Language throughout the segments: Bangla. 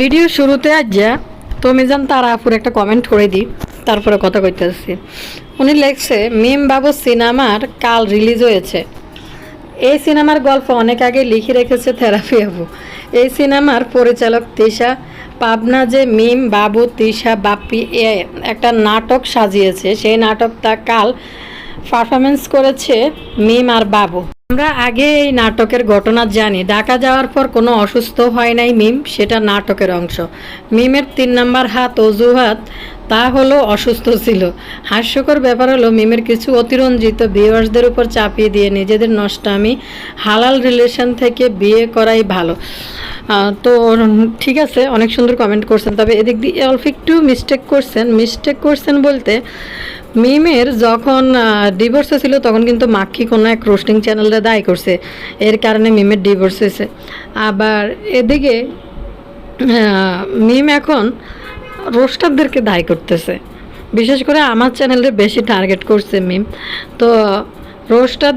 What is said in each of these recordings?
ভিডিও শুরুতে আজ যা তুমি জান তার আপুর একটা কমেন্ট করে দিই, তারপরে কথা কইতেছি। উনি লেখছে, মিম বাবু সিনেমার কাল রিলিজ হয়েছে। এই সিনেমার গল্প অনেক আগে লিখে রেখেছে থেরাপি বাবু। এই সিনেমার পরিচালক তিশা, পাবনা যে মিম বাবু, তিশা, বাপ্পি, এ একটা নাটক সাজিয়েছে। সেই নাটকটা কাল পারফরমেন্স করেছে মিম আর বাবু। আমরা আগে এই নাটকের ঘটনা জানি। ঢাকা যাওয়ার পর কোনো অসুস্থ হয় নাই মিম, সেটা নাটকের অংশ। মিমের তিন নাম্বার হাত অজুহাত, তা হলো অসুস্থ ছিল। হাস্যকর ব্যাপার হলো মিমের কিছু অতিরঞ্জিত ভিউয়ার্সদের উপর চাপিয়ে দিয়ে নিজেদের নষ্টামি, হালাল রিলেশন থেকে বিয়ে করাই ভালো। তো ঠিক আছে, অনেক সুন্দর কমেন্ট করছেন। তবে এদিক দিয়ে অল্প একটু মিস্টেক করছেন। মিস্টেক করছেন বলতে মিমের যখন ডিভোর্স ছিল, তখন কিন্তু মাক্ষি কোনো এক রোস্টিং চ্যানেলে দায় করছে। এর কারণে মিমের ডিভোর্স হয়েছে। আবার এদিকে মিম এখন রোস্টারদেরকে দায় করতেছে। বিশেষ করে আমার চ্যানেলে বেশি টার্গেট করছে মিম। তো রোস্টার,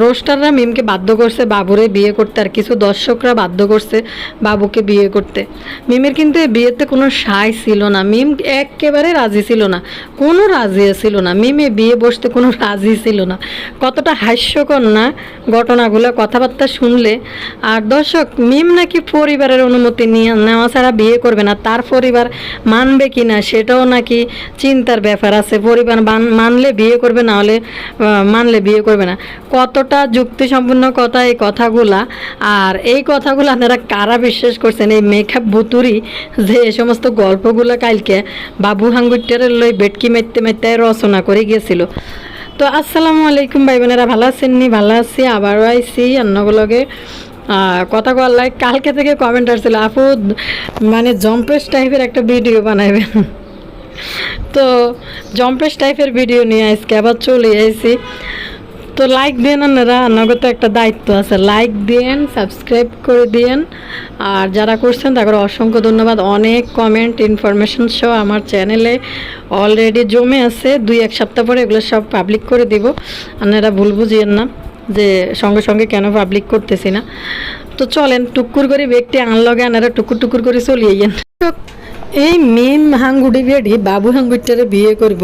রোস্টাররা মিমকে বাধ্য করছে বাবুরে বিয়ে করতে আর কিছু দর্শকরা বাধ্য করছে বাবুকে বিয়ে করতে। মিমের কিন্তু এই বিয়েতে কোনো সাই ছিল না। মিম একেবারে রাজি ছিল না। কোনো রাজি ছিল না। মিমে বিয়ে বসতে কোনো রাজি ছিল না। কতটা হাস্যকর না ঘটনাগুলো, কথাবার্তা শুনলে। আর দর্শক, মিম নাকি পরিবারের অনুমতি নিয়ে নেওয়া ছাড়া বিয়ে করবে না। তার পরিবার মানবে কি না সেটাও নাকি চিন্তার ব্যাপার আছে। পরিবার মান- মানলে বিয়ে করবে, না হলে মানলে বিয়ে করবে না। কতটা যুক্তিসম্পন্ন কথা এই কথাগুলা। আর এই কথাগুলো আপনারা কারা বিশ্বাস করছেন? এই মেকআপ বুতুরি যে এই সমস্ত গল্পগুলো কালকে বাবু হাঙ্গুটারের লই বেটকি মারতে মারতে রচনা করে গিয়েছিল তো আসসালামু আলাইকুম ভাই বোনেরা ভালো আছেন নি? ভালো আছি, আবারও আইসি অন্যগুলোকে কথা বললাই কালকে থেকে কমেন্ট আসছিল, আপু মানে জম্পেস টাইপের একটা ভিডিও বানাইবেন। তো জম্পেস টাইপের ভিডিও নিয়ে আজকে আবার চলে আইসি তো লাইক দেন আপনারা তো একটা দায়িত্ব আছে। লাইক দিয়েন সাবস্ক্রাইব করে দিয়েন। আর যারা করছেন, তাদের অসংখ্য ধন্যবাদ। অনেক কমেন্ট ইনফরমেশন সহ আমার চ্যানেলে অলরেডি জমে আছে। দুই এক সপ্তাহ পরে এগুলো সব পাবলিক করে দিব। আপনারা ভুল বুঝিয়েন না যে সঙ্গে সঙ্গে কেন পাবলিক করতেছি না। তো চলেন টুকুর করে ব্যক্তি আনলগে আনারা টুকুর টুকুর করে চলিয়ে এই মিম হাঙ্গুড়ি বেড়ি বাবু হাঙ্গুড়িটারে বিয়ে করব,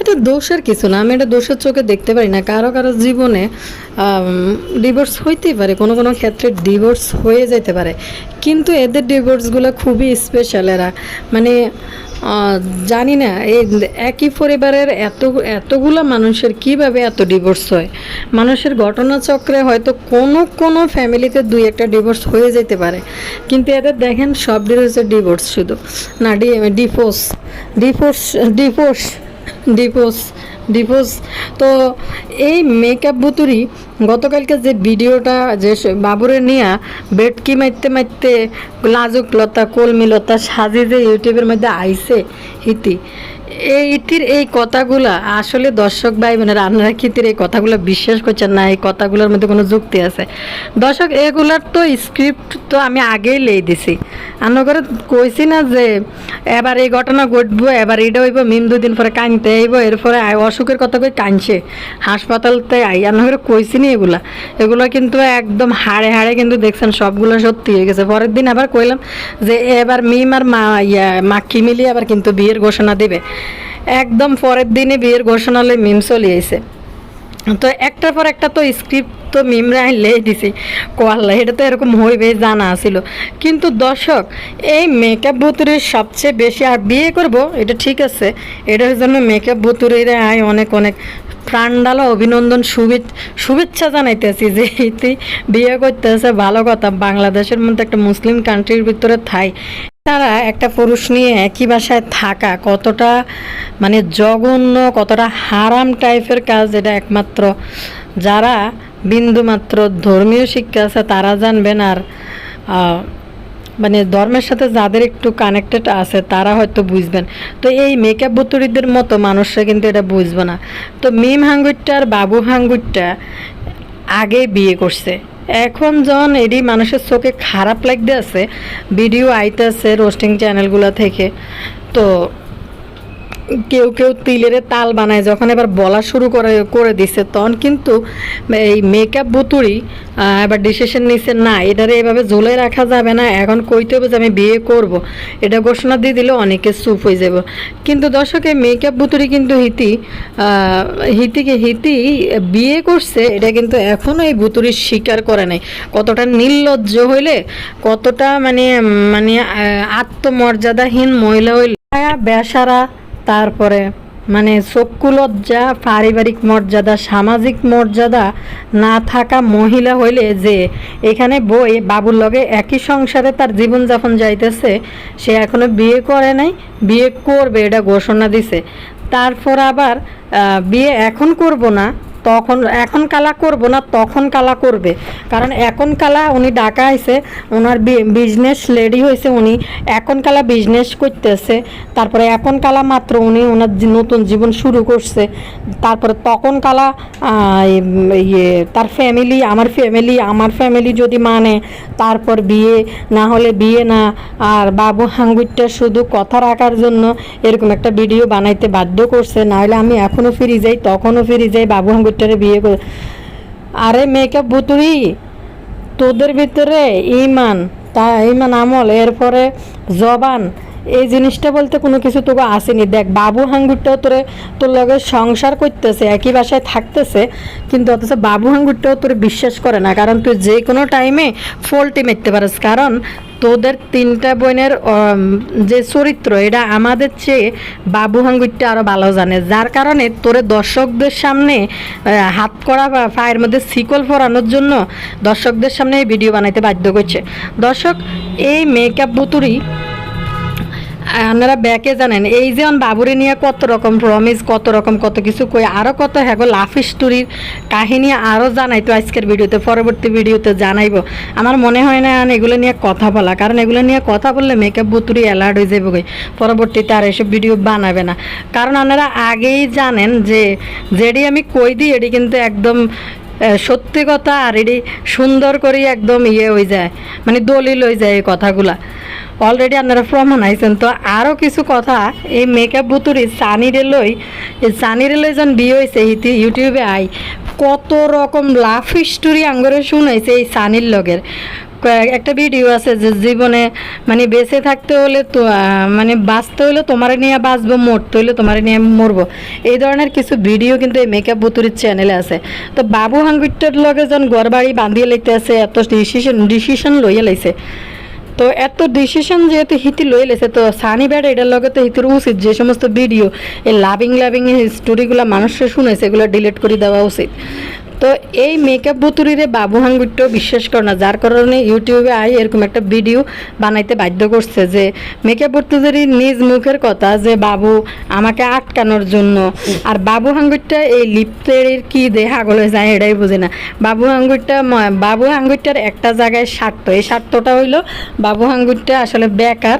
এটা দোষের কিছু না। আমি এটা দোষের চোখে দেখতে পারি না। কারও কারও জীবনে ডিভোর্স হইতেই পারে, কোনো কোনো ক্ষেত্রে ডিভোর্স হয়ে যেতে পারে। কিন্তু এদের ডিভোর্সগুলো খুবই স্পেশাল এরা। মানে জানি না, এই একই পরিবারের এত, এতগুলো মানুষের কীভাবে এত ডিভোর্স হয়? মানুষের ঘটনাচক্রে হয়তো কোনো কোনো ফ্যামিলিতে দুই একটা ডিভোর্স হয়ে যেতে পারে। কিন্তু এদের দেখেন সব ডিভোর্সের ডিভোর্স শুধু। না divorce divorce divorce divorce divorce. তো এই মেকআপ বুতুরি গতকালকে যে ভিডিওটা যে বাবুরে নিয়ে বেটকি মারতে মারতে লাজুক লতা, কলমি লতা সাজি যে ইউটিউবের মধ্যে আইছে ইতি এই ইতির এই কথাগুলা, আসলে দর্শক ভাই বোনেরা আপনারা কি ইতির এই কথাগুলো বিশ্বাস করছেন না? এই কথাগুলোর মধ্যে কোনো যুক্তি আছে? দর্শক, এগুলার তো স্ক্রিপ্ট তো আমি আগেই লেই দিছি। করে কইছি না যে, এবার এই ঘটনা ঘটবো, এবার এটা হইব, মিম দুদিন পরে কানতে আইব, এরপরে অসুখের কথা কই কানছে হাসপাতালতে আই করে কইছি নি এগুলা। এগুলো কিন্তু একদম হাড়ে হাড়ে কিন্তু দেখছেন, সবগুলো সত্যি হয়ে গেছে। পরের দিন আবার কইলাম যে, এবার মিম আর মা, ইয়া মাক্কি মিলিয়ে আবার কিন্তু বিয়ের ঘোষণা দিবে। একদম পরের দিনে বিয়ের ঘোষণা মিম চলে আইছে। তো একটার পর একটা তো স্ক্রিপ্ট তো মিমরা লেই দিছি। কোয়াল্লা এটা তো এরকম হইবে, জানা ছিল কিন্তু দর্শক, এই মেকআপ বুতুরের সবচেয়ে বেশি, আর বিয়ে করব, এটা ঠিক আছে। এটার জন্য মেকআপ বুতুরের আয় অনেক অনেক প্রাণডালা অভিনন্দন শুভেচ্ছা শুভেচ্ছা জানাইতেছি যে এতে বিয়ে করতেছে। ভালো কথা, বাংলাদেশের মধ্যে একটা মুসলিম কান্ট্রির ভিতরে থাই। তারা একটা পুরুষ নিয়ে একই বাসায় থাকা কতটা মানে জঘন্য, কতটা হারাম টাইপের কাজ এটা একমাত্র। যারা বিন্দুমাত্র ধর্মীয় শিক্ষা আছে তারা জানবেন আর মানে ধর্মের সাথে যাদের একটু কানেক্টেড আছে তারা হয়তো বুঝবেন। তো এই মেকআপ বুতুরিদের মতো মানুষরা কিন্তু এটা বুঝবে না। তো মিম হাঙ্গুরটা আর বাবু হাঙ্গুরটা আগে বিয়ে করছে। এখন যখন এডি মানুষের চোখে খারাপ লাগতে আছে ভিডিও আইতেছে রোস্টিং চ্যানেলগুলো থেকে তো কেউ কেউ তিলের তাল বানায়, যখন এবার বলা শুরু করে করে দিছে, তখন কিন্তু এই মেকআপ বুতুরি এবার ডিসিশন নিছে, না, এটারে এভাবে ঝুলে রাখা যাবে না, এখন কইতে হবে যে আমি বিয়ে করব। এটা ঘোষণা দিয়ে দিলে অনেকে চুপ হয়ে যাব। কিন্তু দর্শক মেকআপ বুতুরি কিন্তু হিতি হিতিকে হিতি বিয়ে করছে, এটা কিন্তু এখনও এই বুতুরির স্বীকার করে নাই। কতটা নির্লজ্জ হইলে, কতটা মানে মানে আত্মমর্যাদাহীন মহিলা হইলে মায়া বেসারা তারপরে মানে চক্ষু লজ্জা পারিবারিক মর্যাদা, সামাজিক মর্যাদা না থাকা মহিলা হইলে যে, এখানে বই বাবুর লগে একই সংসারে তার জীবনযাপন যাইতেছে, সে এখনও বিয়ে করে নাই, বিয়ে করবে এটা ঘোষণা দিছে। তারপর আবার বিয়ে এখন করব না তখন এখন কালা করব না, তখন কালা করবে। কারণ এখন কালা উনি ডাকা আইছে ওনার বিজনেস লেডি হয়েছে উনি। এখন কালা বিজনেস করতেছে। তারপরে এখন কালা মাত্র উনি ওনার নতুন জীবন শুরু করছে। তারপরে তখন কালা ইয়ে তার ফ্যামিলি আমার ফ্যামিলি আমার ফ্যামিলি যদি মানে তারপর বিয়ে, না হলে বিয়ে না। আর বাবু হাঙ্গুরটা শুধু কথা রাখার জন্য এরকম একটা ভিডিও বানাইতে বাধ্য করছে। না হলে আমি এখনও ফিরে যাই, তখনও ফিরে যাই বাবু হাঙ্গুরটারে বিয়ে করে। আরে মেকআপ বুতুরি তোদের ভিতরে ইমান তা ইমান আমল এরপরে জবান এই জিনিসটা বলতে কোনো কিছু তোকে আসেনি। দেখ, বাবু হাঙ্গুরটাও তোরে, তোর লগে সংসার করতেছে, একই বাসায় থাকতেছে, কিন্তু অথচ বাবু হাঙ্গুরটাও তোরে বিশ্বাস করে না। কারণ তুই যে কোনো টাইমে ফল্টি মেরতে পারিস। কারণ তোদের তিনটা বোনের যে চরিত্র, এটা আমাদের চেয়ে বাবু হাঙ্গুরটা আরও ভালো জানে। যার কারণে তোরে দর্শকদের সামনে হাত করা বা পায়ের মধ্যে শিকল পরানোর জন্য দর্শকদের সামনে এই ভিডিও বানাইতে বাধ্য করছে। দর্শক, এই মেকআপ বুতুরি আপনারা ব্যাকে জানেন, এই যে বাবুরে নিয়ে কত রকম প্রমিস কত রকম কত কিছু কই আরও কত হ্যাগো লাভ স্টোরির কাহিনী আরও জানাইতো আজকের ভিডিওতে, পরবর্তী ভিডিওতে জানাইবো। আমার মনে হয় না এগুলো নিয়ে কথা বলা, কারণ এগুলো নিয়ে কথা বললে মেকআপ বুতুরি অ্যালার্ট হয়ে যাবে গই পরবর্তীতে আর এসব ভিডিও বানাবে না। কারণ আপনারা আগেই জানেন যে যেটি আমি কই দিই এটি কিন্তু একদম সত্যি কথা আর এটি সুন্দর করে একদম ইয়ে হয়ে যায় মানে দলিল হয়ে যায় এই কথাগুলা। অলরেডি আপনারা প্রমাণ আইছেন, তো আরও কিছু কথা এই মেকআপ বুতুরি সানি রেলই এই সানি রেলই যখন বিয়ে হয়েছে ইউটিউবে আই, কত রকম লাভ স্টোরি আঙ্গরে শুনাইছে এই সানির লগের। একটা ভিডিও আছে যে জীবনে মানে বেঁচে থাকতে হলে তো মানে বাঁচতে হলে তোমারে নিয়ে বাঁচবো, মরতে হলে তোমারে নিয়ে মরবো। এই ধরনের কিছু ভিডিও কিন্তু এই মেকআপ বুতুরির চ্যানেলে আছে। তো বাবু হাঙ্গুরটার লগে যখন ঘর বাড়ি বাঁধিয়ে লাইতে আছে, এত ডিসিশন ডিসিশন লইয়া লাইছে। তো এত ডিসিশন যেহেতু হিতি লই লেছে তো সানি ব্যাড এটার লগে তো হিতির উচিত যে সমস্ত ভিডিও এই লাভিং লাভিং স্টোরিগুলো মানুষের শুনেছে, এগুলো ডিলিট করে দেওয়া উচিত। তো এই মেকআপ বুতুরিরে বাবু হাঙ্গুরটাও বিশ্বাস করে না, যার কারণে ইউটিউবে আই এরকম একটা ভিডিও বানাইতে বাধ্য করছে যে মেকআপ বুতুরির নিজ মুখের কথা যে বাবু আমাকে আটকানোর জন্য। আর বাবু হাঙ্গুরটা এই লিপ্তের কি দেহা গলে যায় এটাই বুঝে না। বাবু আঙ্গুরটা ম- বাবু আঙ্গুরটার একটা জায়গায় স্বার্থ, এই স্বার্থটা হইল বাবু আঙ্গুরটা আসলে বেকার।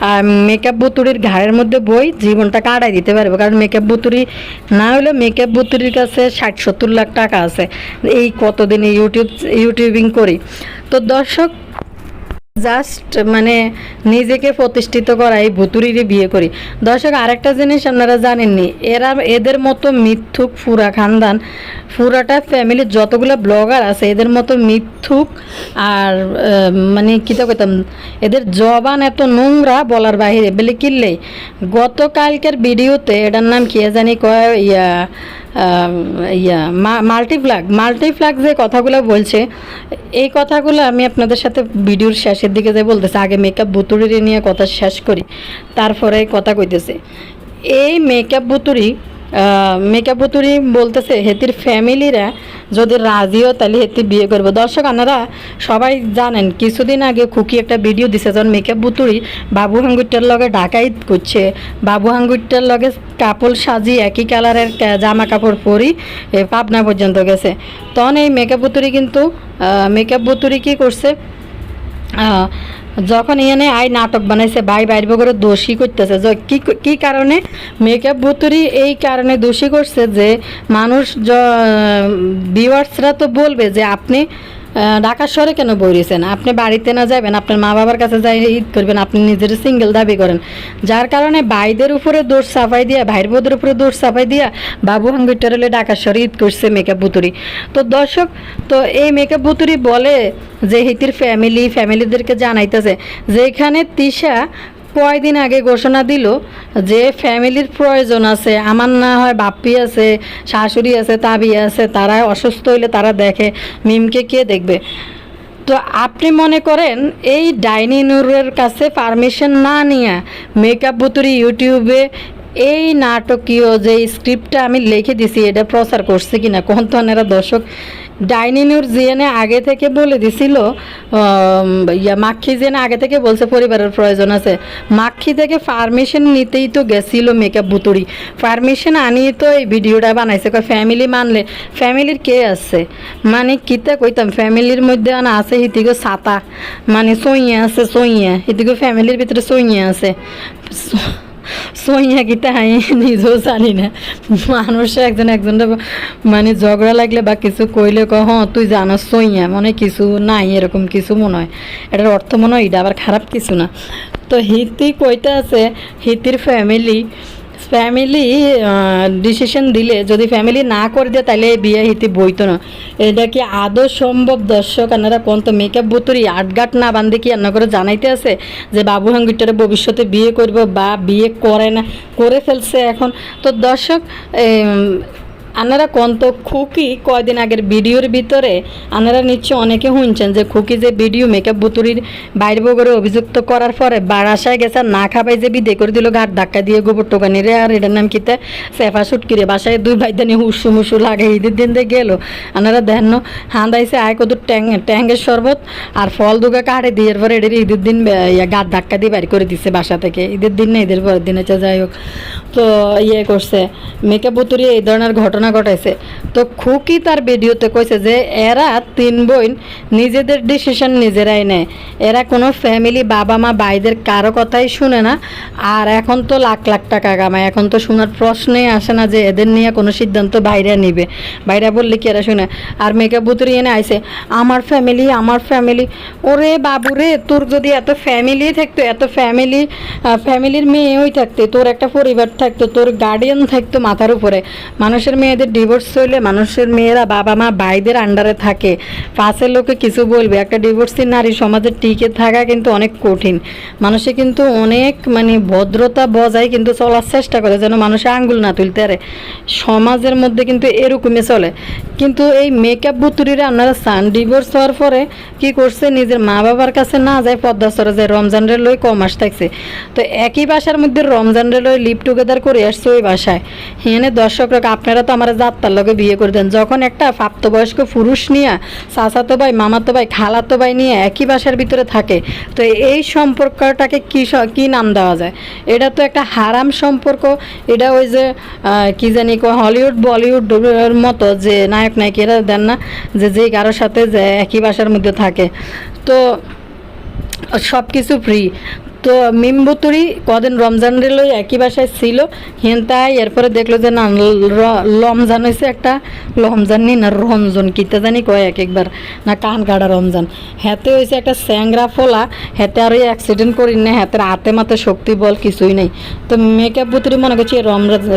আর মেকআপ বুতুরির ঘাড়ের মধ্যে বই জীবনটা কাটাই দিতে পারবে, কারণ মেকআপ বুতুরি না হলে মেকআপ বুতুরির কাছে ষাট সত্তর লাখ টাকা আছে। এই কতদিনে ইউটিউব ইউটিউবিং করি। তো দর্শক জাস্ট মানে নিজেকে প্রতিষ্ঠিত করা, এই ভুতুরিরে বিয়ে করি। দর্শক, আরেকটা জিনিস আপনারা জানেননি, এরা, এদের মতো মিথ্যুক ফুরা খানদান, ফুরাটা ফ্যামিলির যতগুলো ব্লগার আছে, এদের মতো মিথ্যুক আর মানে কীটা কইতাম, এদের জবান এত নোংরা বলার বাহিরে, বলে কিনলেই গতকালকের ভিডিওতে এটার নাম কি জানি কয়, ইয়া ইয়া মাল্টিফ্লাগ মাল্টিফ্লাগ যে কথাগুলো বলছে, এই কথাগুলো আমি আপনাদের সাথে ভিডিওর শেষের দিকে যে বলতেছে, আগে মেকআপ বুতুরি নিয়ে কথা শেষ করি, তারপরে কথা কইতেছে। এই মেকআপ বুতুরি মেকআপ বুতুরি বলতেছে, হেতির ফ্যামিলিরা যদি রাজিও তাহলে হেতি বিয়ে করব। দর্শক, আপনারা সবাই জানেন, কিছুদিন আগে খুকি একটা ভিডিও দিছে যখন মেকআপ বুতুরি বাবু হাঙ্গুরটার লগে ডাকাইত করছে। বাবু হাঙ্গুরটার লগে কাপড় সাজি একই কালারের জামা কাপড় পরি পাবনা পর্যন্ত গেছে। তখন এই মেকআপ বুতুরি কিন্তু মেকআপ বুতুরি কি করছে? যখন এনে আই নাটক বানাইছে, ভাই বাইর করে দোষী করতেছে। কি কি কারণে? মেকআপ ভুতুরি এই কারণে দোষী করছে যে, মানুষ ভিওয়ার্সরা তো বলবে যে, আপনি ঢাকা শহরে কেন বইরেছেন আপনি বাড়িতে না যাবেন, আপনার মা বাবার কাছে যাই ঈদ করবেন, আপনি নিজের সিঙ্গেল দাবি করেন। যার কারণে ভাইদের উপরে দোষ চাপাই দিয়া, ভাইয়ের বোধের উপরে দোষ চাপাই দিয়া বাবু হাঙ্গুইটার হলে ঢাকা শহরে ঈদ করছে মেকআপ বুতুরি। তো দর্শক, তো এই মেকআপ বুতুরি বলে যে হিতির ফ্যামিলি ফ্যামিলিদেরকে জানাইতেছে, যেখানে তিশা কয়দিন আগে ঘোষণা দিল যে ফ্যামিলির প্রয়োজন আছে, আমার না হয় বাপ্পি আছে, শাশুড়ি আছে, তাবি আছে, তারা অসুস্থ হইলে তারা দেখে, মিমকে কে দেখবে? তো আপনি মনে করেন এই ডাইনি নুরের কাছে পারমিশন না নিয়ে মেকআপ বুতুরি ইউটিউবে এই নাটকীয় যে স্ক্রিপ্টটা আমি লিখে দিছি, এটা প্রচার করছে কিনা কোন এরা দর্শক, ডাইনিনুর জিয়ানে আগে থেকে বলে দিছিল ইয়া মাক্ষি জিয়ানে আগে থেকে বলছে পরিবারের প্রয়োজন আছে। মাক্ষি থেকে পারমিশন নিতেই তো গেছিল মেকআপ বুতুরি পারমিশন আনিয়ে তো এই ভিডিওটা বানাইছে, কয় ফ্যামিলি মানলে, ফ্যামিলির কে আছে? মানে কিতা কইতাম, ফ্যামিলির মধ্যে আনা আছে হিতিগো ছাতা মানে সইয়া আছে সইয়া হিতিগো ফ্যামিলির ভিতরে সইয়া আছে। সইয়া কি তাই? নিজেও জানি না। মানুষ একজন একজন মানে ঝগড়া লাগলে বা কিছু কইলে ক হ তুই জানো সইয়া মনে কিছু নাই, এরকম কিছু মনে হয়। এটার অর্থ মনে হয় এটা আবার খারাপ কিছু না। তো হিতি কইতে আছে হিতির ফ্যামিলি ফ্যামিলি ডিসিশন দিলে, যদি ফ্যামিলি না করে দেয়, তাহলে বিয়ে হিতি বইতো না। এটা কি আদৌ সম্ভব? দর্শক, আপনারা কোন তো মেকআপ বুতুরি আটগাট না বান্ধে কি রান্না করে জানাইতে আছে? যে বাবু হাঙ্গিটারে ভবিষ্যতে বিয়ে করব বা বিয়ে করে না, করে ফেলছে এখন। তো দর্শক আনারা কোন তো খুকি কয়দিন আগের ভিডিওর ভিতরে আনারা নিশ্চয় অনেকে শুনছেন যে খুকি যে ভিডিও মেকআপ বুতুরির বাইরে বগরে অভিযুক্ত করার পরে বারাসায় গেছে, না খাবাই যে বিদে করে দিল, ঘাট ধাক্কা দিয়ে গোবর টোকানি রে, আর এটার নাম কিতে সেফা সুটকিরে বাসায় দুই ভাই দানি হুসু মুসু লাগে, ঈদের দিন দিয়ে গেল। আনারা দেন হান্দাইছে আয় কত ট্যাং, ট্যাঙ্গের শরবত, আর ফল দুগা কাটে দিয়ে পরে এদের ঈদের দিন ইয়া ধাক্কা দিয়ে বাইর করে দিছে বাসা থেকে। ঈদের দিন না, ঈদের পরের দিন আচ্ছা যাই হোক। তো ইয়ে করছে মেকআপ বুতুরি এই ধরনের ঘটনা ঘটাইছে। তো খুকি তার ভিডিওতে কইছে যে, এরা তিন বোন নিজেদের ডিসিশন নিজেরাই নেয়। এরা কোনো ফ্যামিলি বাবা মা ভাইদের কারও কথাই শুনে না। আর এখন তো লাখ লাখ টাকা কামায়। এখন তো শোনার প্রশ্নই আসে না যে, এদের নিয়ে কোনো সিদ্ধান্ত বাইরে নিবে। বাইরে বললে কি এরা শুনে? আর মেকআপ বুতুরি এনে আইসে আমার ফ্যামিলি আমার ফ্যামিলি ওরে বাবু রে, তোর যদি এত ফ্যামিলি থাকতো, এত ফ্যামিলি ফ্যামিলির মেয়েই থাকতে, তোর একটা পরিবার থাকতো, তোর গার্ডিয়ান থাকতো মাথার উপরে। মানুষের মেয়েদের ডিভোর্স হইলে মানুষের মেয়েরা বাবা মা ভাইদের আন্ডারে থাকে। পাশের লোকে কিছু বলবে, একটা ডিভোর্সি নারী সমাজে টিকে থাকা কিন্তু অনেক কঠিন। মানুষে কিন্তু অনেক মানে ভদ্রতা বজায় কিন্তু চলার চেষ্টা করে যেন মানুষে আঙ্গুল না তুলতে পারে। সমাজের মধ্যে কিন্তু এরকমই চলে। কিন্তু এই মেকআপ বুতুরিরা আপনারা চান ডিভোর্স হওয়ার পরে কি করছে? নিজের মা বাবার কাছে না যায় পদ্মাস্তরে যায়, রমজান রে লই কম মাস থাকছে তো একই বাসার মধ্যে রমজান রে লই লিভ টুগেদার করে আসছে ওই বাসায়। হেনে দর্শকরা, আপনারা তো আমার যাত্রার লগে বিয়ে করে দেন। যখন একটা প্রাপ্তবয়স্ক পুরুষ নিয়ে চাচাতো ভাই মামাতো ভাই খালাতো ভাই নিয়ে একই বাসার ভিতরে থাকে তো এই সম্পর্কটাকে কি কি নাম দেওয়া যায়? এটা তো একটা হারাম সম্পর্ক। এটা ওই যে কি জানি কয়, হলিউড বলিউড মতো যে নায়ক নায়িকারা দেন না যে যে কারোর সাথে যে একই বাসার মধ্যে থাকে। তো সব কিছু ফ্রি তো মিমবুতুরি কদিন রমজান রেল একই বাসায় ছিল হিনতাই এরপরে দেখল যে না রমজান হয়েছে একটা রমজান নি না, রমজন, কিতা জানি কয় এক একবার, না কান কাটা রমজান। হাতে হয়েছে একটা স্যাংরা ফোলা, হাতে আর অ্যাক্সিডেন্ট করি না, হাতের হাতে মাতে শক্তি বল কিছুই নেই। তো মেকআপ বুতুরি মনে করছি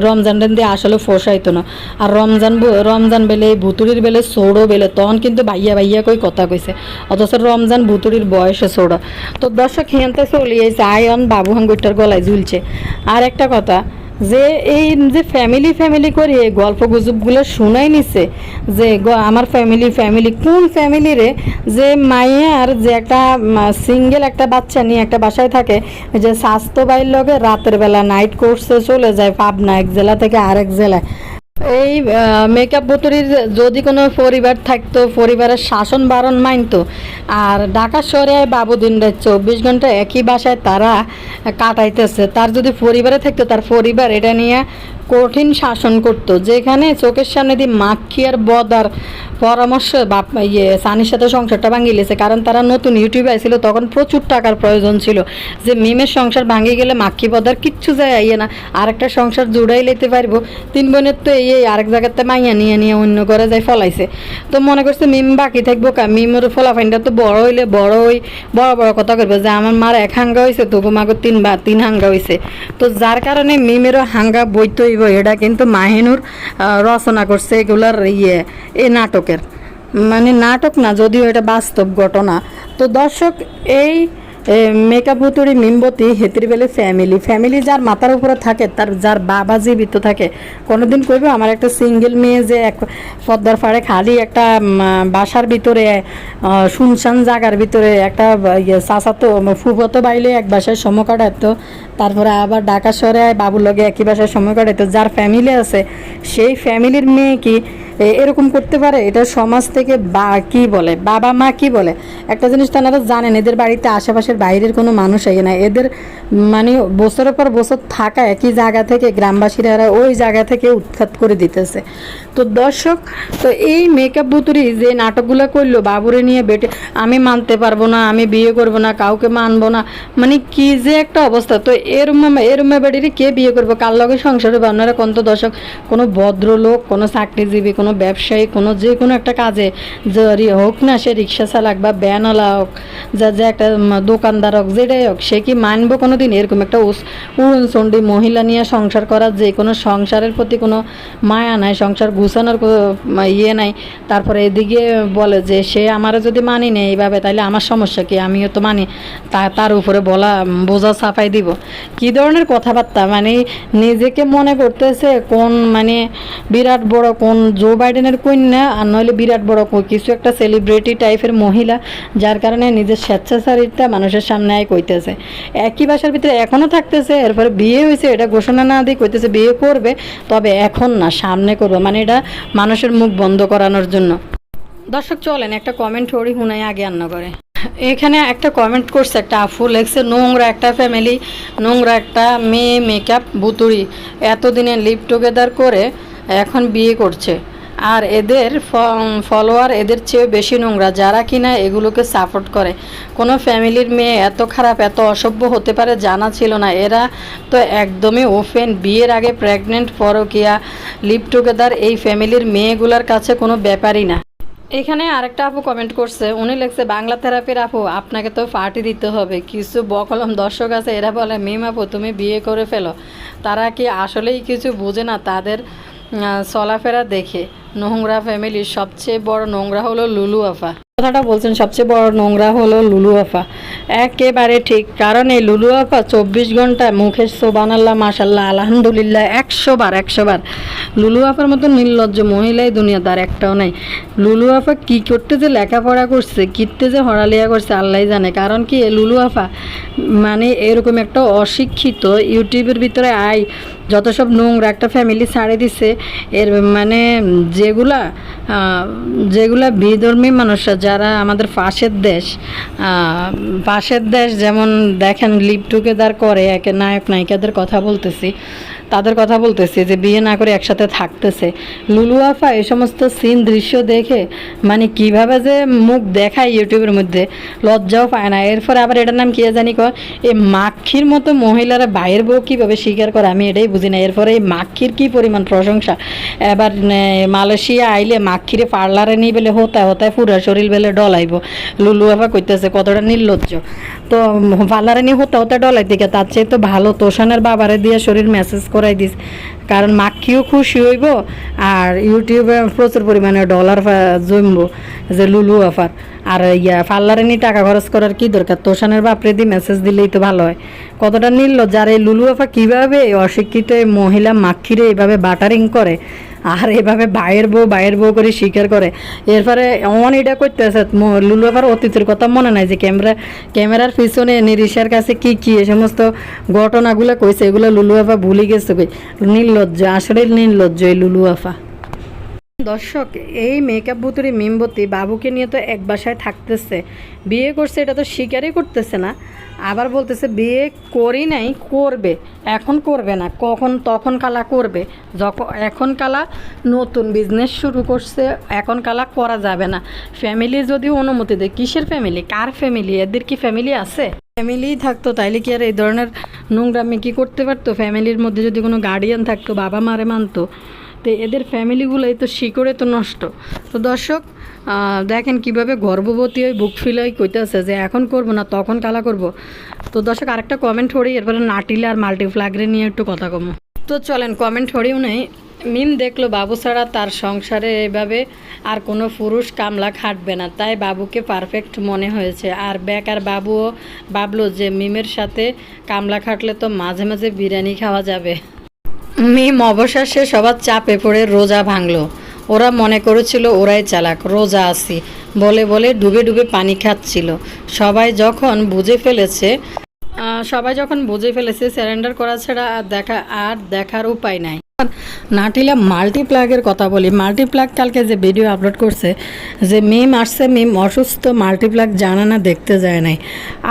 রমজান দিয়ে আসলে ফোসাইতো না। আর রমজান রমজান বেলে ভুতুরির বেলে সৌড়ো বেলে, তখন কিন্তু ভাইয়া ভাইয়া কই কথা কইছে। অথচ রমজান ভুতুরির বয়সে সৌড়া তো দর্শক হিয়ানতে চলিয়েছে আয়ন বাবু হাঙ্গুটার গলায় ঝুলছে। আর একটা কথা, যে এই যে ফ্যামিলি ফ্যামিলি করে এই গল্প গুজবগুলো শোনাই নিছে, যে আমার ফ্যামিলি ফ্যামিলি কোন ফ্যামিলি রে যে মাইয়ার যে একটা সিঙ্গেল একটা বাচ্চা নিয়ে একটা বাসায় থাকে, যে স্বাস্থ্য বাইর লগে রাতের বেলা নাইট কোর্সে চলে যায় পাবনা এক জেলা থেকে আরেক জেলায়। এই মেকআপ বুতুরির যদি কোনো পরিবার থাকতো, পরিবারের শাসন বারণ মানতো, আর ঢাকা শহরে বাবুদিন রাত চব্বিশ ঘণ্টা একই বাসায় তারা কাটাইতেছে। তার যদি পরিবারে থাকতো, তার পরিবার এটা নিয়ে কঠিন শাসন করতো। যেখানে চোখের সামনে দিয়ে মাক্ষি আর বদার পরামর্শ বাপ ইয়ে সানির সাথে সংসারটা ভাঙিয়ে লেছে কারণ তারা নতুন ইউটিউবে আইছিল তখন প্রচুর টাকার প্রয়োজন ছিল। যে মিমের সংসার ভাঙিয়ে গেলে মাক্ষি বদার কিচ্ছু যায় আইয়ে না আরেকটা সংসার জুড়াই লেতে পারব। তিন বোনের তো এই আরেক জায়গাতে মাইয়া নিয়ে নিয়ে অন্য করে যাই ফলাইছে। তো মনে করছে মিম বাকি থাকব কা, মিমের ফলাফাইনটা তো বড় হইলে বড় হই, বড় বড় কথা করবে যে আমার মার এক হাঙ্গা হয়েছে তবু মাগো তিন বা, তিন হাঙ্গা হয়েছে তো যার কারণে মিমেরও হাঙ্গা বইতে হইব এটা কিন্তু মাহিনুর রচনা করছে এগুলার ইয়ে এই নাটকের। মানে নাটক না, যদিও এটা বাস্তব ঘটনা। তো দর্শক, এই মেকআপ হুতুরি মিমবতী হেতিরবেলে ফ্যামিলি ফ্যামিলি যার মাথার উপরে থাকে, তার যার বাবা জীবিত থাকে, কোনোদিন কইবে আমার একটা সিঙ্গেল মেয়ে যে এক পদ্মার ফাড়ে খালি একটা বাসার ভিতরে শুনশান জায়গার ভিতরে, একটা ইয়ে চাচাতো ফুফতো বাইলে এক বাসায় সময় কাটাতো তারপরে আবার ঢাকা শহরে বাবুর লগে একই বাসায় সময় কাটাতো যার ফ্যামিলি আছে, সেই ফ্যামিলির মেয়ে কি এরকম করতে পারে? এটা সমাজ থেকে বা, কি বলে? বাবা মা কি বলে? একটা জিনিস তারা জানেন, এদের বাড়িতে আশেপাশের বাইরের কোনো মানুষ আগে না। এদের মানে বছরের পর বছর থাকা একই জায়গা থেকে গ্রামবাসীরা ওই জায়গা থেকে উৎখাত করে দিতেছে। তো দর্শক, তো এই মেকআপ বুতুরি যে নাটকগুলো করল, বাবুরে নিয়ে বেটে, আমি মানতে পারব না, আমি বিয়ে করব না, কাউকে মানবো না মানে কি যে একটা অবস্থা। তো এরম এরম বেড়িরে কে বিয়ে করব? কার লগে সংসারে বা আপনারা কোন তো দর্শক, কোনো ভদ্রলোক, কোনো চাকরিজীবী, কোনো ব্যবসায়ী, কোনো যে কোনো একটা কাজে জরি হোক না, সে রিক্সা চালাক বা ব্যানওয়ালা হোক, যা যে একটা দোকানদার হোক, যেটাই হোক, সে কি মানবো কোনো দিন এরকম একটা উড়নচণ্ডী মহিলা নিয়ে সংসার করার যে কোনো সংসারের প্রতি কোনো মায়া নাই, সংসার গুছানোর ইয়ে নাই। তারপরে এদিকে বলে যে, সে আমারও যদি মানি নেই এইভাবে তাহলে আমার সমস্যা কি? আমিও তো মানি। তা, তার উপরে বলা বোঝা চাপাই দিব। কি ধরনের কথাবার্তা? মানে নিজেকে মনে করতেছে কোন মানে বিরাট বড় কোন জো বাইডেনের কন্যা, আর নইলে বিরাট বড় কিছু একটা সেলিব্রিটি টাইপের মহিলা, যার কারণে নিজের স্বেচ্ছাচারিতা মানুষের সামনে আয় কইতেছে। একই বাসার ভিতরে এখনও থাকতেছে, এরপরে বিয়ে হয়েছে, এটা ঘোষণা না দিয়ে কইতেছে বিয়ে করবে, তবে এখন না, সামনে করবে। মানে এটা মানুষের মুখ বন্ধ করানোর জন্য। দর্শক, চলেন একটা কমেন্ট হরি হুনাই আগে আন্না করে। এখানে একটা কমেন্ট করছে একটা আফু, লেখছে, নোংরা একটা ফ্যামিলি নোংরা একটা মেয়ে মেকআপ বুতুরি এতদিনে লিভ টুগেদার করে এখন বিয়ে করছে। আর এদের ফলোয়ার এদের চেয়ে বেশি নোংরা, যারা কিনা এগুলোকে সাপোর্ট করে। কোনো ফ্যামিলির মেয়ে এত খারাপ, এত অসভ্য হতে পারে জানা ছিল না। এরা তো একদমই ওপেন বিয়ের আগে প্রেগনেন্ট পরকিয়া লিভ টুগেদার এই ফ্যামিলির মেয়েগুলোর কাছে কোনো ব্যাপারই না। এখানে আরেকটা আপু কমেন্ট করছে। উনি লিখছে, বাংলা থেরাপির আপু, আপনাকে তো পার্টি দিতে হবে। কিছু বকলম দর্শক আছে, এরা বলে, মিম আপু, তুমি বিয়ে করে ফেলো। তারা কি আসলেই কিছু বোঝে না, তাদের চলাফেরা দেখে নোংরা ফ্যামিলির সবচেয়ে বড় নোংরা হলো লুলু আফা। কথাটা বলছেন, সবচেয়ে বড় নোংরা হলো লুলু আফা। একেবারে ঠিক, কারণ এই লুলু আফা চব্বিশ ঘণ্টা মুখে সোবান আল্লাহ মাসাল্লাহ আলহামদুলিল্লাহ, একশো বার একশো বার। লুলু আফার মতো নির্লজ্জ মহিলাই দুনিয়া তার একটাও নাই। লুলু আফা কি করতে যে লেখাপড়া করছে কিতে যে হরালিয়া করছে আল্লাহ জানে। কারণ কি এ লুলু আফা মানে এরকম একটা অশিক্ষিত ইউটিউবের ভিতরে আই যত সব নোংরা একটা ফ্যামিলি ছাড়ে দিছে, এর মানে যেগুলা যেগুলা বিধর্মী মানুষরা যারা আমাদের পাশের দেশ পাশের দেশ যেমন দেখেন লিপ টুগেদার করে, একে নায়ক নায়িকাদের কথা বলতেছি। তাদের কথা বলতেছি যে বিয়ে না করে একসাথে থাকতেছে। লুলু আফা এই সমস্ত সিন দৃশ্য দেখে মানে কীভাবে যে মুখ দেখায় ইউটিউবের মধ্যে, লজ্জাও পায় না। এরপর আবার এটার নাম কি জানি কর এই মাক্ষির মতো মহিলারা বাইরের বউ কীভাবে স্বীকার করে আমি এটাই বুঝি না। এরপরে এই মাক্ষির কি পরিমাণ প্রশংসা? এবার মালয়েশিয়া আইলে মাক্ষিরে পার্লারে নিয়ে বেলে হতায় হতায় পুরা শরীর বেলে ডলাইব। লুলু আফা কইতেছে, কতটা নির্লজ্জ। তো, পার্লারে নিয়ে হতে হতে ডলাই দিকে তার চেয়ে তো ভালো, তোষানের বাবারে দিয়ে শরীর মেসেজ করাই দিস। কারণ মাক্ষিও খুশি হইব আর ইউটিউবে প্রচুর পরিমাণে ডলার জমবো যে লুলু অফার। আর ইয়া পার্লারে নিয়ে টাকা খরচ করার কি দরকার? তোষানের বাপরে দিয়ে মেসেজ দিলেই তো ভালো হয়। কতটা নির্লজ্জ। আর এই লুলু আফা কীভাবে অশিক্ষিত মহিলা মাক্ষিরে এইভাবে বাটারিং করে? আর এভাবে বাইয়ের বউ বাইয়ের বউ করে স্বীকার করে? এরপরে অন এটা করতেছে লুলু আবার অতীতের কথা মনে নাই যে ক্যামেরা ক্যামেরার পিছনে নিরিশার কাছে কি কি এ সমস্ত ঘটনাগুলো কইছে, এগুলো লুলু আফা ভুলে গেছে কই। নির্লজ্জ আসলে নির্লজ্জ এই লুলু আফা। দর্শক, এই মেকআপ বুতুরি মিমবতী বাবুকে নিয়ে তো এক বাসায় থাকতেছে। বিয়ে করছে, এটা তো স্বীকারই করতেছে না। আবার বলতেছে, বিয়ে করি নাই, করবে। এখন করবে না, কখন, তখন কালা করবে। যখন এখন কালা নতুন বিজনেস শুরু করছে, এখন কালা করা যাবে না। ফ্যামিলি যদি অনুমতি দেয়, কিসের ফ্যামিলি কার ফ্যামিলি এদের কি ফ্যামিলি আছে? ফ্যামিলি থাকতো, তাইলে কি আর এই ধরনের নোংরামি কি করতে পারতো? ফ্যামিলির মধ্যে যদি কোনো গার্ডিয়ান থাকতো, বাবা মারে মানতো, তো এদের ফ্যামিলিগুলোই তো শিকড়ে তো নষ্ট। তো দর্শক দেখেন কীভাবে গর্ভবতী হয়ে বুক ফিল ফিলাই কইতেছে যে এখন করব না, তখন কালা করব। তো দর্শক, আরেকটা কমেন্ট হরি এরপরে নাটিলে আর মাল্টিফ্লাগরে নিয়ে একটু কথা কমো। তো চলেন কমেন্ট হরিও নেই। মিম দেখল বাবু ছাড়া তার সংসারে এভাবে আর কোনো পুরুষ কামলা খাটবে না। তাই বাবুকে পারফেক্ট মনে হয়েছে। আর বেকার বাবুও ভাবলো যে মিমের সাথে কামলা খাটলে তো মাঝে মাঝে বিরিয়ানি খাওয়া যাবে। মিম অবশেষে সবার চাপে পড়ে রোজা ভাঙলো। ওরা মনে করেছিল ওরাই চালাক, রোজা আসি বলে বলে ডুবে ডুবে পানি খাচ্ছিল। সবাই যখন বুঝে ফেলেছে সবাই যখন বুঝে ফেলেছে স্যারেন্ডার করা ছাড়া আর দেখা আর দেখার উপায় নাই। নাটিলা মাল্টিপ্লাগের কথা বলি। মাল্টিপ্লাগ কালকে যে ভিডিও আপলোড করছে, যে মিম আসছে মিম অসুস্থ মাল্টিপ্লাগ জানা না, দেখতে যায় নাই।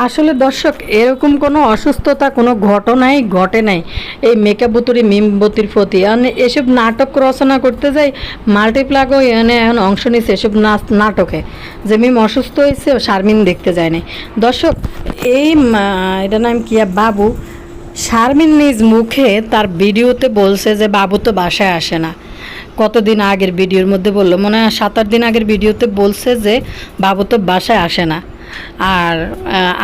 আসলে দর্শক, এরকম কোনো অসুস্থতা, কোনো ঘটনাই ঘটে নাই। এই মেকআপ বুতুরি মিম প্রতি। মানে এসব নাটক রচনা করতে যাই মাল্টিপ্লাগও এনে এখন অংশ নিচ্ছে এসব নাটকে। যে মিম অসুস্থ হয়েছে শারমিন দেখতে যায় নাই। দর্শক, এই এটার নাম কি বাবু। শারমিন নিজ মুখে তার ভিডিওতে বলছে যে, বাবু তো বাসায় আসে না। কতদিন আগের ভিডিওর মধ্যে বলল, মনে হয় সাত আট দিন আগের ভিডিওতে বলছে যে, বাবু তো বাসায় আসে না। আর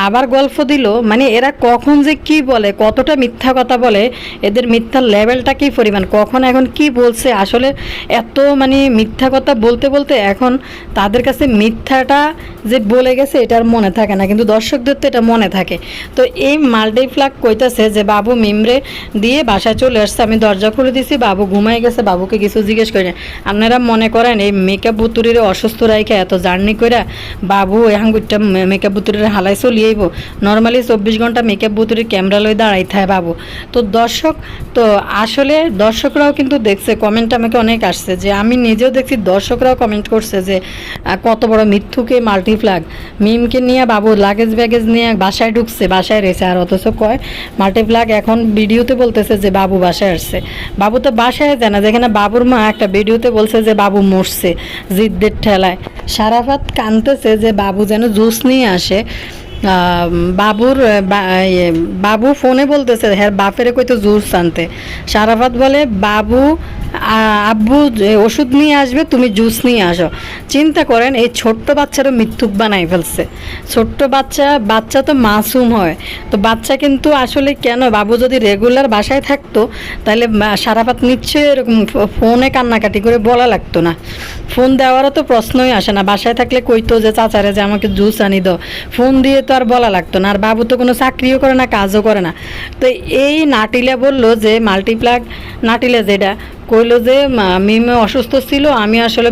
আবার গল্প দিল মানে এরা কখন যে কি বলে, কতটা মিথ্যা কথা বলে, এদের মিথ্যার লেভেলটা কি পরিমাণ, কখন এখন কি বলছে, আসলে এত মানে মিথ্যা কথা বলতে বলতে এখন তাদের কাছে মিথ্যাটা যে বলে গেছে এটার মনে থাকে না, কিন্তু দর্শকদের তো এটা মনে থাকে তো এই মাল্টিপ্লাক কইতাছে যে, বাবু মিমরে দিয়ে বাসায় চলে আসছে, আমি দরজা খুলে দিছি, বাবু ঘুমাই গেছে, বাবুকে কিছু জিজ্ঞেস করি না। আপনারা মনে করেন, এই মেকআপ বুতুরির অসুস্থ রাইখা এত জার্নি কইরা, বাবু এখন গুইটা মেকআপ বুতুরির হালাই চলিয়েইব নর্মালি চব্বিশ ঘণ্টা মেকআপ বুতুরির ক্যামেরা লই দাঁড়াই থাকে বাবু। তো দর্শক, তো আসলে দর্শকরাও কিন্তু দেখছে কমেন্ট আমাকে অনেক আসছে যে আমি নিজেও দেখছি দর্শকরাও কমেন্ট করছে যে কত বড় মিথ্যুকে মাল্টিপ্লাগ মিমকে নিয়ে বাবু লাগেজ ব্যাগেজ নিয়ে বাসায় ঢুকছে, বাসায় রয়েছে আর অথচ কয় মাল্টিপ্লাগ এখন ভিডিওতে বলতেছে যে বাবু বাসায় আসছে। বাবু তো বাসায় যায় না, যেখানে বাবুর মা একটা ভিডিওতে বলছে যে বাবু মরছে, জিদ্দের ঠেলায়। সারাফাত কানতেছে যে বাবু যেন জুস নিয়ে আসে। বাবুর বাবু ফোনে বলতেছে হ্যাঁ বাপেরে কই তো জুস আনতে। সারাফাত বলে, বাবু আব্বু ওষুধ নিয়ে আসবে, তুমি জুস নিয়ে আসো। চিন্তা করেন, এই ছোট্ট বাচ্চারও মৃত্যুক বানাই ফেলছে। ছোট্ট বাচ্চা বাচ্চা তো মাসুম হয়। তো বাচ্চা কিন্তু আসলে কেন? বাবু যদি রেগুলার বাসায় থাকতো, তাহলে সারাপাত নিশ্চয়ই এরকম ফোনে কান্নাকাটি করে বলা লাগতো না। ফোন দেওয়ারও তো প্রশ্নই আসে না। বাসায় থাকলে কইতো যে, চাচারে যে, আমাকে জুস আনি দাও। ফোন দিয়ে তো আর বলা লাগতো না। আর বাবু তো কোনো চাকরিও করে না, কাজও করে না। তো এই নাটিলা বলল যে, মাল্টিপ্লাগ নাটিলা যেটা কইলো যে মিম অসুস্থ ছিল আমি আসলে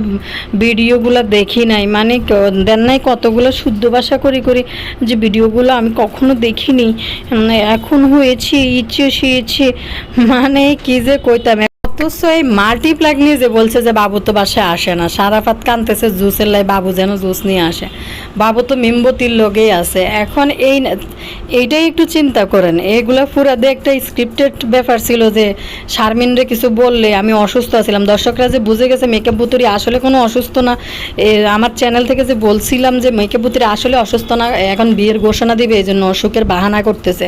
ভিডিওগুলো দেখি নাই। মানে দেন নাই কতগুলো শুদ্ধ ভাষা করি করি যে ভিডিওগুলো আমি কখনো দেখিনি। উম, এখন হয়েছি ইচ্ছে শিয়েছি মানে কি যে কইতাম। অথচ এই মাল্টিপ্লাগ নিয়ে যে বলছে যে বাবু তো বাসায় আসে না, সারাফাত কানতেছে জুসের লাই বাবু যেন জুস নিয়ে আসে। বাবু তো মিম্বতির লোকেই আছে। এখন এই এইটাই একটু চিন্তা করেন। এইগুলো পুরা দিয়ে একটা স্ক্রিপ্টেড ব্যাপার ছিল যে শারমিনরে কিছু বললে আমি অসুস্থ আছিলাম। দর্শকরা যে বুঝে গেছে, মেকআপ বুতুরি আসলে কোনো অসুস্থ না। আমার চ্যানেল থেকে যে বলছিলাম যে, মেকআপ বুতুরি আসলে অসুস্থ না, এখন বিয়ের ঘোষণা দিবে এই জন্য অসুখের বাহানা করতেছে।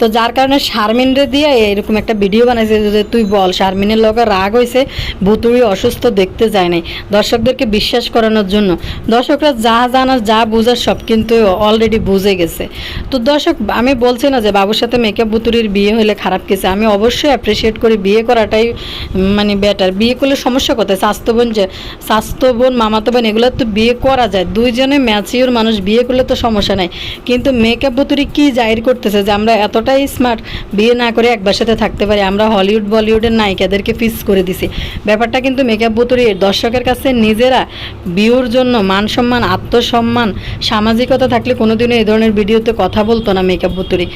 তো যার কারণে শারমিনরে দিয়ে এরকম একটা ভিডিও বানাইছে যে তুই বল, শারমিনের লগে রাগ হয়েছে ভুতুড়ি অসুস্থ দেখতে যায় নাই। দর্শকদেরকে বিশ্বাস করানোর জন্য। দর্শকরা যা জানার, যা বোঝার সব কিন্তু অলরেডি বুঝে গেছে। তো দর্শক, আমি বলছি না যে বাবুর সাথে মেকআপ বুতুরির বিয়ে হলে খারাপ কিছু। আমি অবশ্যই অ্যাপ্রিসিয়েট করি, বিয়ে করাটাই মানে বেটার বিয়ে করলে সমস্যা কোথায়? স্বাস্থ্য বোন যে স্বাস্থ্য বোন মামাতো বোন, এগুলো তো বিয়ে করা যায়। দুইজনে ম্যাচিওর মানুষ, বিয়ে করলে তো সমস্যা নাই। কিন্তু মেকআপ বুতুরি কি জাহির করতেছে যে আমরা এতটাই স্মার্ট বিয়ে না করে একবার সাথে থাকতে পারি? আমরা হলিউড বলিউডের নায়িকাদেরকে ফিক্স করে দিছি। ব্যাপারটা কিন্তু মেকআপ বুতুরি দর্শকের কাছে নিজেরা বিউর জন্য মান সম্মান আত্মসম্মান, সামাজিকতা থাকলে কোনোদিনও এই ধরনের ভিডিওতে কথা বলতো না মেকআপ বুতুরি।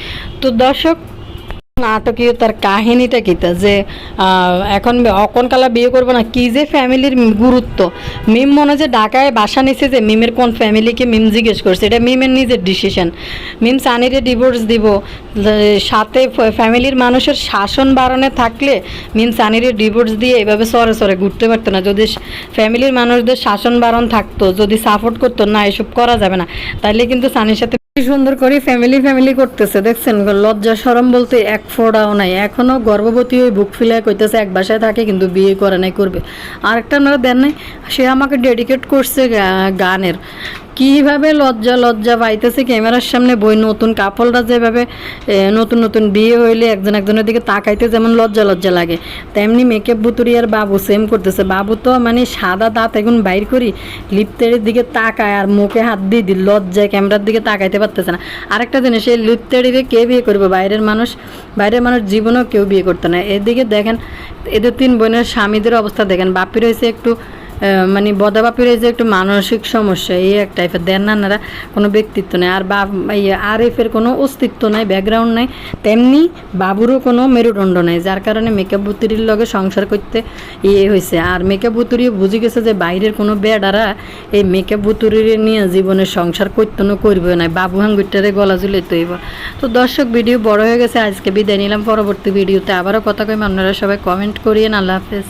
তো দর্শক নাটকীয়তার কাহিনীটা কিতা যে এখন অকনকালা বিয়ে করব না, কি যে ফ্যামিলির গুরুত্ব। মিম মনে যে ঢাকায় বাসা নিছে যে মিমের কোন ফ্যামিলিকে মিম জিজ্ঞেস করছে, এটা মিমের নিজের ডিসিশন মিম সানিরে ডিভোর্স দিব সাথে ফ্যামিলির মানুষের শাসন বারণে থাকলে মিম সানিরে ডিভোর্স দিয়ে এভাবে সরে সরে ঘুরতে পারতো না। যদি ফ্যামিলির মানুষদের শাসন বারণ থাকতো, যদি সাপোর্ট করতো, না, এসব করা যাবে না। তাইলে কিন্তু সানির সাথে সুন্দর করে ফ্যামিলি ফ্যামিলি করতেছে, দেখছেন? লজ্জা সরম বলতে এক ফোড়াও নাই। এখনও গর্ভবতী ওই বুক ফিলায় কইতেছে, এক বাসায় থাকে কিন্তু বিয়ে করে নাই, করবে। আরেকটা আপনারা দেন নাই? সে আমাকে ডেডিকেট করছে গানের। কীভাবে লজ্জা লজ্জা পাইতেছে ক্যামেরার সামনে বই, নতুন কাপড়রা যেভাবে নতুন নতুন বিয়ে হইলে একজন একজনের দিকে তাকাইতে যেমন লজ্জা লজ্জা লাগে, তেমনি মেকআপ বুতুরি আর বাবু সেম করতেছে। বাবু তো মানে সাদা দাঁত এখন বাইর করি লিপ্তের দিকে তাকায় আর মুখে হাত দিয়ে দিল, লজ্জায় ক্যামেরার দিকে তাকাইতে পারতেছে না। আরেকটা জিনিস, এই লিপ্তেরিকে কে বিয়ে করবে? বাইরের মানুষ বাইরের মানুষ জীবনেও কেউ বিয়ে করতে না। এদিকে দেখেন, এদের তিন বোনের স্বামীদের অবস্থা দেখেন। বাপির হয়েছে একটু মানে বদাবাপির যে একটু মানসিক সমস্যা, এই এক টাইপের দেন না নারা কোনো ব্যক্তিত্ব নেই, আর বাপ ইয়ে আরিফের কোনো অস্তিত্ব নাই ব্যাকগ্রাউন্ড নাই, তেমনি বাবুরও কোনো মেরুদণ্ড নাই, যার কারণে মেকআপ বুতুরির লগে সংসার করতে ইয়ে হয়েছে আর মেকআপ বুতুরিও বুঝে গেছে যে বাইরের কোনো বেডারা এই মেকআপ বুতুরির নিয়ে জীবনের সংসার করতে না করবে না, বাবু হাঙ্গুটারে গলা ঝুলে তৈব তো দর্শক ভিডিও বড় হয়ে গেছে, আজকে বিদায় নিলাম, পরবর্তী ভিডিওতে আবারও কথা কই আপনারা সবাই কমেন্ট করিয়েন, আল্লাহ হাফেজ।